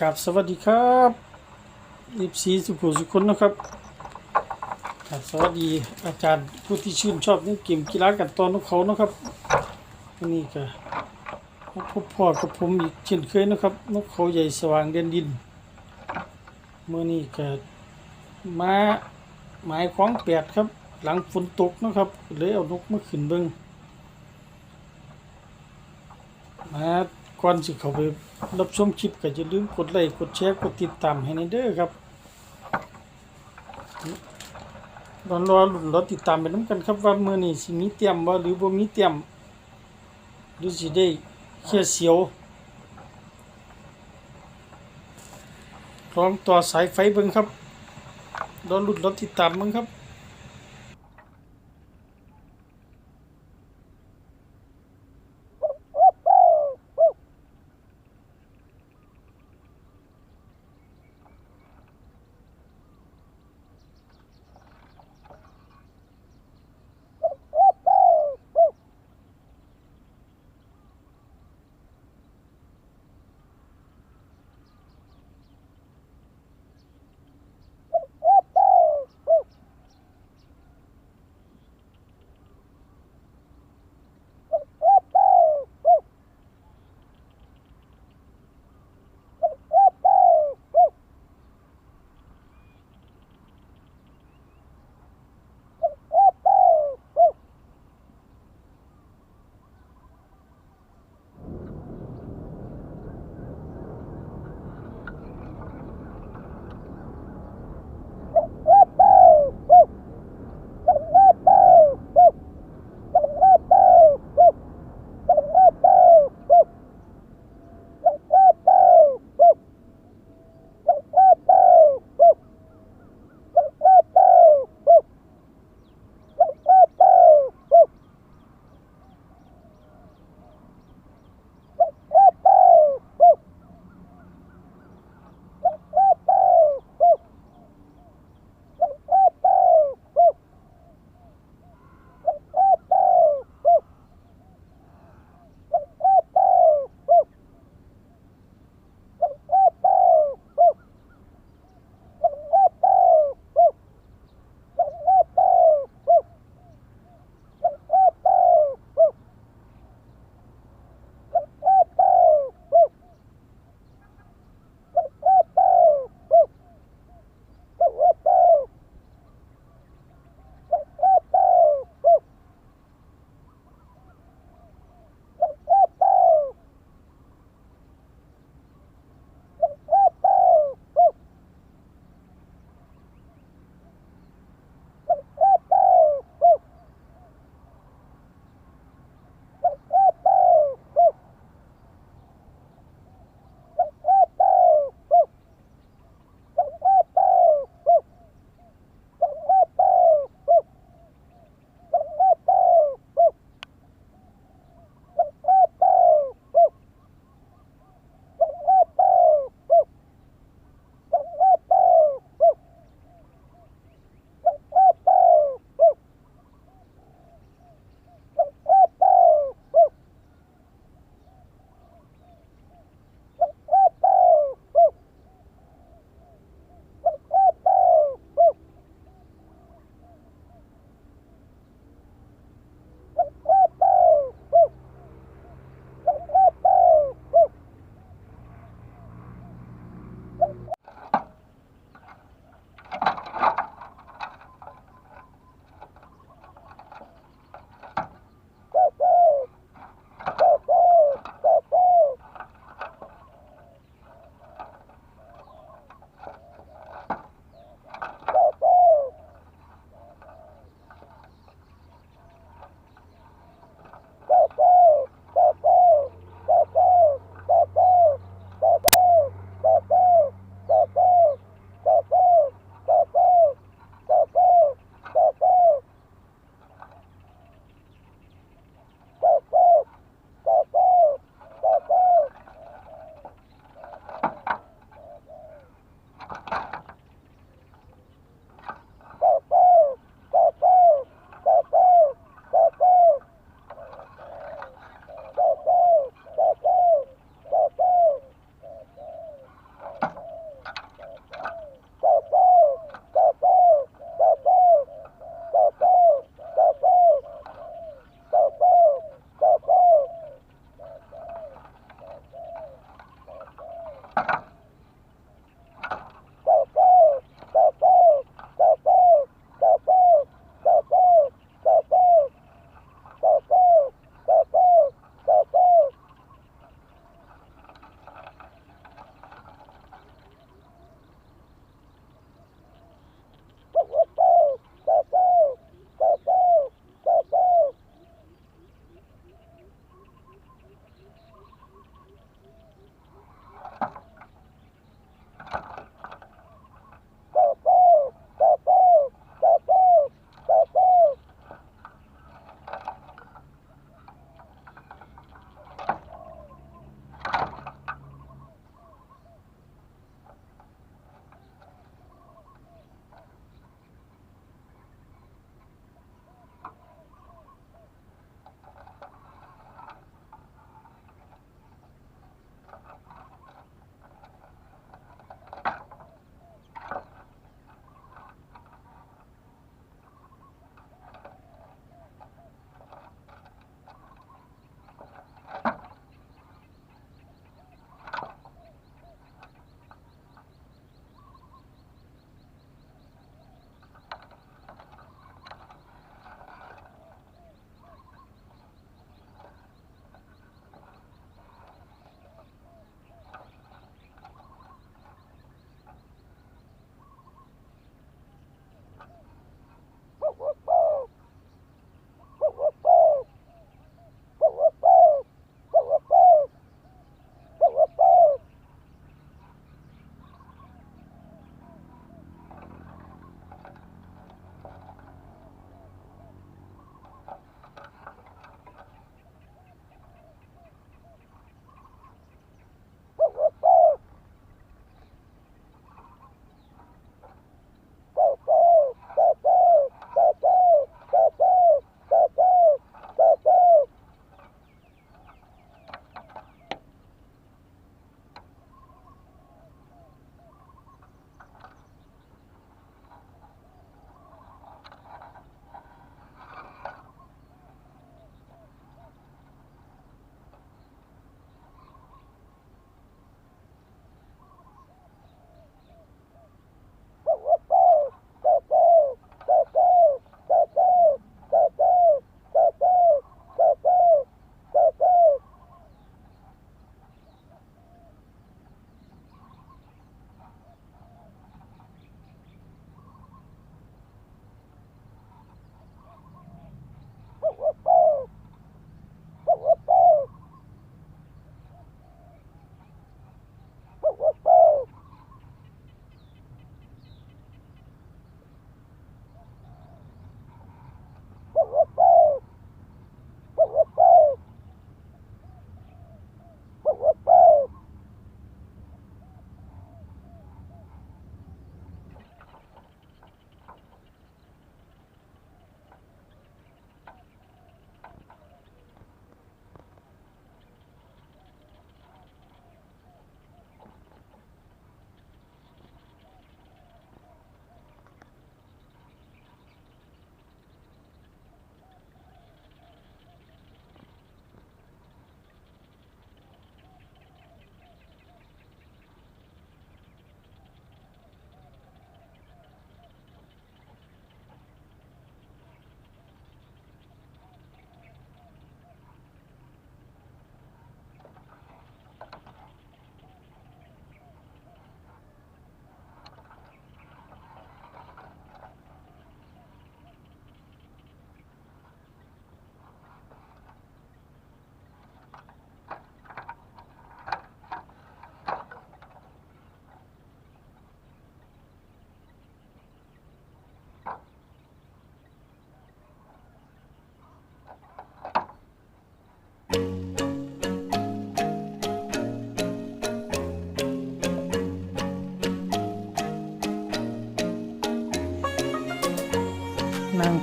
กับสวัสดีครับลิบซีสุขุสุคนนะครับครับสวัสดีอาจารย์ผู้ที่ชื่นชอบในเกมกีฬากันตอนของเขานะครับวันนี้ก็พบพ่อกับผมอีกเช่นเคยนะครับ นกเขาใหญ่สว่างเด่นดินเมื่อนี้ก็มาหมายของแปดครับ หลังฝนตกนะครับเลยเอานกมาขึ้นเบิงมา ก่อนสิเขาไปรับชมคลิปก็อย่าลืมกดไลค์กดแชร์กดติดตามให้ในเด้อครับรอรอลุ้นรอติดตามไปน้ำกันครับว่ามือนี้สิมีเตรียมบ่หรือบ่มีเตรียมหรือสิได้แค่เสียวลองต่อสายไฟเบิ่งครับรอลุ้นรอติดตามเบิ่งครับ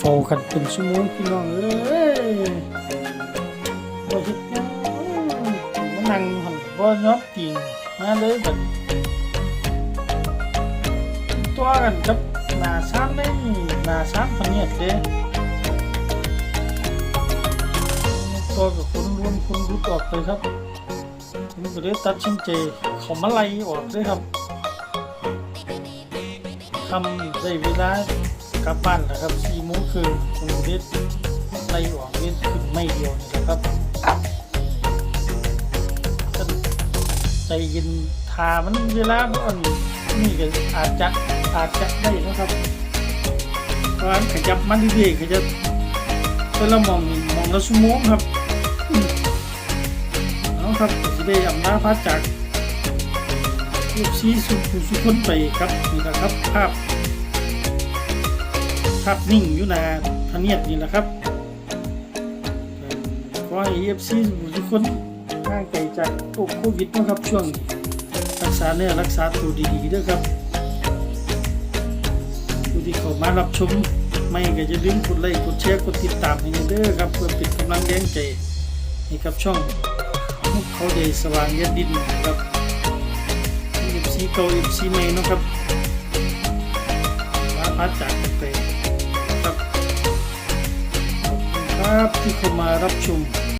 นั่งโฟกันเป็นชั่วโมงพี่น้องเอ้ยบ่เฮ็ดหยังมานั่งหันบ่ยอมติงมาเลยบัดตัวกันกับหน้าซ้ำได้หน้าซ้ำพะเนียเด้ตัวกับคนรวมคนรุดออกเลยครับผมก็เลยตัดสินใจขามาไล่ออกเลยครับทำได้เวลา กลับบ้านแล้วครับสี่โมงครึ่งผมเด็ดไล่ออกเด็ดขึ้นไม่เดียวนี่แหละครับท่านใจเย็นทามันเวลามันนี่ก็อาจจะอาจจะได้นะครับเพราะฉะนั้นขยับมันเรื่อยๆขยับเพื่อเรามองมองละชั่วโมงครับเอาครับจะได้อำนาจพระจากลูกชี้สุขุสุคนไปครับนี่แหละครับภาพ ภาพนิ่งอยู่ในาพะเนียดนี่แหละครับเอ่อเอฟซีสุขุสุคนห่างไกลจากโรคโควิดนะครับช่วงรักษาเนื้อรักษาตัวดีๆด้วยครับผู้ที่เข้ามารับชมไม่ก็จะลืมกดไลค์กดแชร์กดติดตามให้เด้อครับเพื่อเป็นกำลังแรงใจให้กับช่องเขาใหญ่สว่างเย็นดินนะครับเอฟซีเก่าเอฟซีใหม่นะครับมาพัดจาก ครับที่เข้ามารับชม